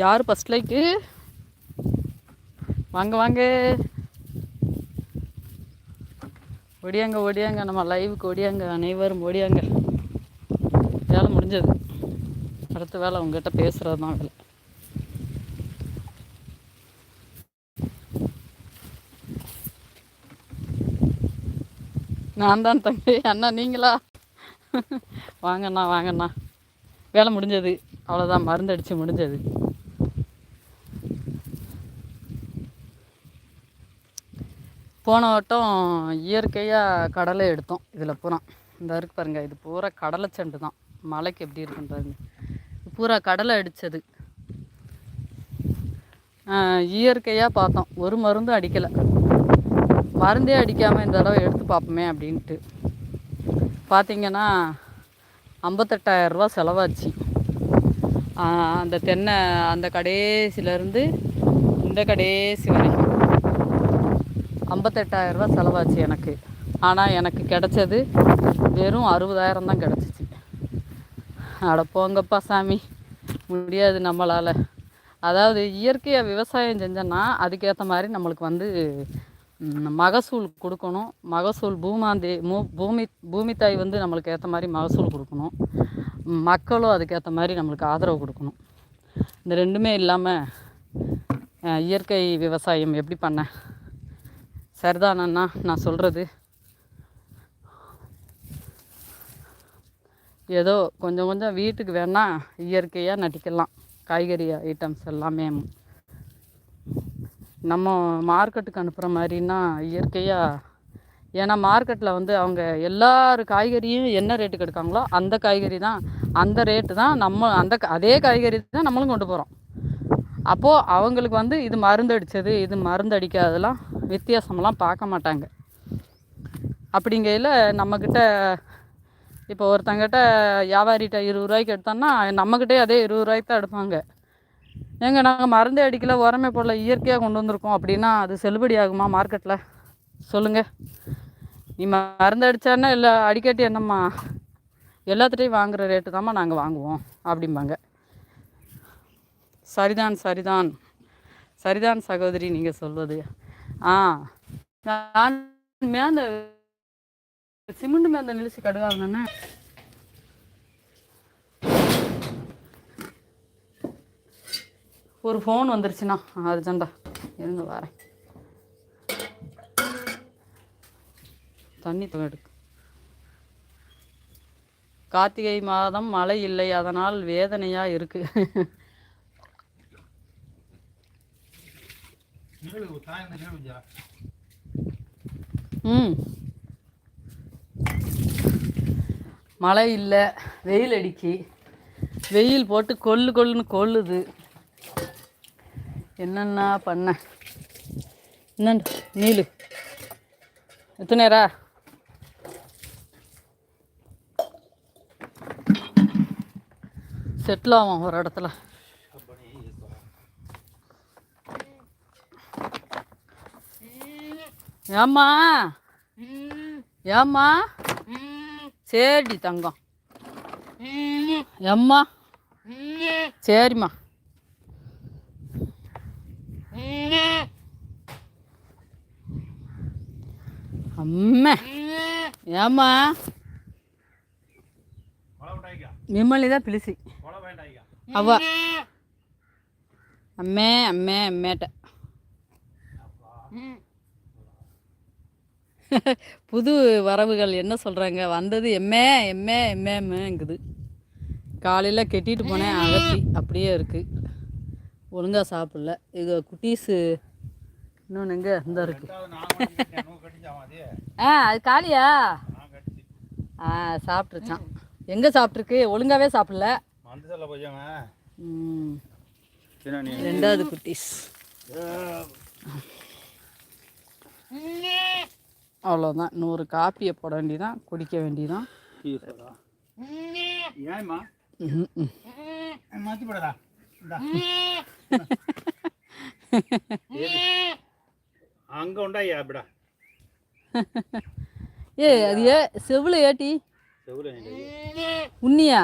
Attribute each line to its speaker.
Speaker 1: யார் first like வாங்க வாங்க. ஒடியாங்க ஒடியாங்க நம்ம லைவுக்கு ஒடியாங்க அனைவரும் ஒடியாங்க வேலை முடிஞ்சது. அடுத்த வேலை உங்ககிட்ட பேசுகிறது தான் வேலை. நான் தான் தம்பி. அண்ணா நீங்களா? வாங்கண்ணா வாங்கண்ணா. வேலை முடிஞ்சது. அவ்வளோதான் மருந்து அடித்து முடிஞ்சது. போன வட்டம் இயற்கையாக கடலை எடுத்தோம். இதில் பூரா. இந்த இருக்கு பாருங்கள் இது பூரா கடலை செண்டு தான். மலைக்கு எப்படி இருக்குன்னு பாருங்கள் பூரா கடலை அடித்தது இயற்கையாக பார்த்தோம். ஒரு மருந்தும் அடிக்கலை. மருந்தே அடிக்காமல் இந்த தடவை எடுத்து பார்ப்போமே அப்படின்ட்டு. பார்த்தீங்கன்னா ஐம்பத்தெட்டாயிரரூபா செலவாச்சு. அந்த தென்னை அந்த கடைசிலேருந்து இந்த கடைசி வரைக்கும் ஐம்பத்தெட்டாயிரரூபா செலவாச்சு எனக்கு. ஆனால் எனக்கு கிடச்சது வெறும் அறுபதாயிரம் தான் கிடச்சிச்சு. அட போங்கப்பா சாமி. முடியாது நம்மளால். அதாவது இயற்கையாக விவசாயம் செஞ்சோன்னா அதுக்கேற்ற மாதிரி நம்மளுக்கு வந்து மகசூல் கொடுக்கணும். மகசூல் பூமாந்தே மூ பூமி பூமி தாய் வந்து நம்மளுக்கு ஏற்ற மாதிரி மகசூல் கொடுக்கணும். மக்களும் அதுக்கேற்ற மாதிரி நம்மளுக்கு ஆதரவு கொடுக்கணும். இந்த ரெண்டுமே இல்லாமல் இயற்கை விவசாயம் எப்படி பண்ண சரிதானண்ணா நான் சொல்கிறது ஏதோ கொஞ்சம் கொஞ்சம் வீட்டுக்கு வேணால் இயற்கையாக நட்டிக்கலாம் காய்கறி ஐட்டம்ஸ் எல்லாமே. நம்ம மார்க்கெட்டுக்கு அனுப்புகிற மாதிரின்னா இயற்கையாக ஏன்னா மார்க்கெட்டில் வந்து அவங்க எல்லார் காய்கறியும் என்ன ரேட்டுக்கு எடுக்காங்களோ அந்த காய்கறி தான் அந்த ரேட்டு தான் நம்ம அந்த க- அதே காய்கறி தான் நம்மளும் கொண்டு போகிறோம் அப்போது அவங்களுக்கு வந்து இது மருந்து அடித்தது இது மருந்து அடிக்காதெல்லாம் வித்தியாசமெல்லாம் பார்க்க மாட்டாங்க. அப்படிங்கையில் நம்மக்கிட்ட இப்போ ஒருத்தங்கிட்ட வியாபாரிகிட்ட இருபது ரூபாய்க்கு எடுத்தோம்னா நம்மக்கிட்டே அதே இருபது ரூபாய்க்கு தான் எடுப்பாங்க. ஏங்க நாங்கள் மருந்தே அடிக்கல உரமே போடல இயற்கையாக கொண்டு வந்திருக்கோம் அப்படின்னா அது செல்லுபடி ஆகுமா மார்க்கெட்டில் சொல்லுங்கள் நீ மருந்து அடித்தான்னா இல்லை அடிக்கட்டி என்னம்மா? எல்லாத்துட்டையும் வாங்குகிற ரேட்டு தாம்மா நாங்கள் வாங்குவோம் அப்படிம்பாங்க. சரிதான் சரிதான். சரிதான் சகோதரி நீங்கள் சொல்வது. ஆ. நான் மேந்த சிமெண்ட் மேந்த நிலிச்சு கடுகாதுண்ணே ஒரு ஃபோன் வந்துருச்சுண்ணா அர்ஜெண்டா. இருங்க வரேன். தண்ணி தொகை எடுக்கு. கார்த்திகை மாதம் மழை இல்லை அதனால் வேதனையாக இருக்குது ம். மழை இல்லை வெயில் அடிக்கி. வெயில் போட்டு கொல்லு கொல்லுன்னு கொல்லுது என்னென்னா பண்ண? என்ன நீலு. எத்தனைரா செட்டில் ஆகும் ஒரு இடத்துல. ஏம்மா? ஏம்மா? சரிடி தங்கம். ஏம்மா? சரிம்மா. அம்மா. ஏம்மா? மிம்மலி தான் பிளிசி அவ. அம்மே அம்மே அம்மேட்ட. புது வரவுகள் என்ன சொல்கிறாங்க வந்தது எம்மே எம்மே எம்மேங்குது காலையில் கெட்டிட்டு போனேன் அகத்தி அப்படியே இருக்குது ஒழுங்காக சாப்பிடல. இது குட்டீஸு இன்னொன்று எங்கே? இந்த இருக்குது ஆ அது காலியா? ஆ சாப்பிட்ருச்சான் எங்கே சாப்பிட்ருக்கு ஒழுங்காகவே சாப்பிடல. ம்,
Speaker 2: என்ன நீ
Speaker 1: ரெண்டாவது குட்டீஸ். அவ்வளோதான் நூறு காப்பியை போட வேண்டியதான் குடிக்க வேண்டியதான்
Speaker 2: அங்கே உண்டாயா அப்படிடா
Speaker 1: ஏ அது ஏ செவில் ஏட்டி.
Speaker 2: செவ்வளோ
Speaker 1: உண்ணியா?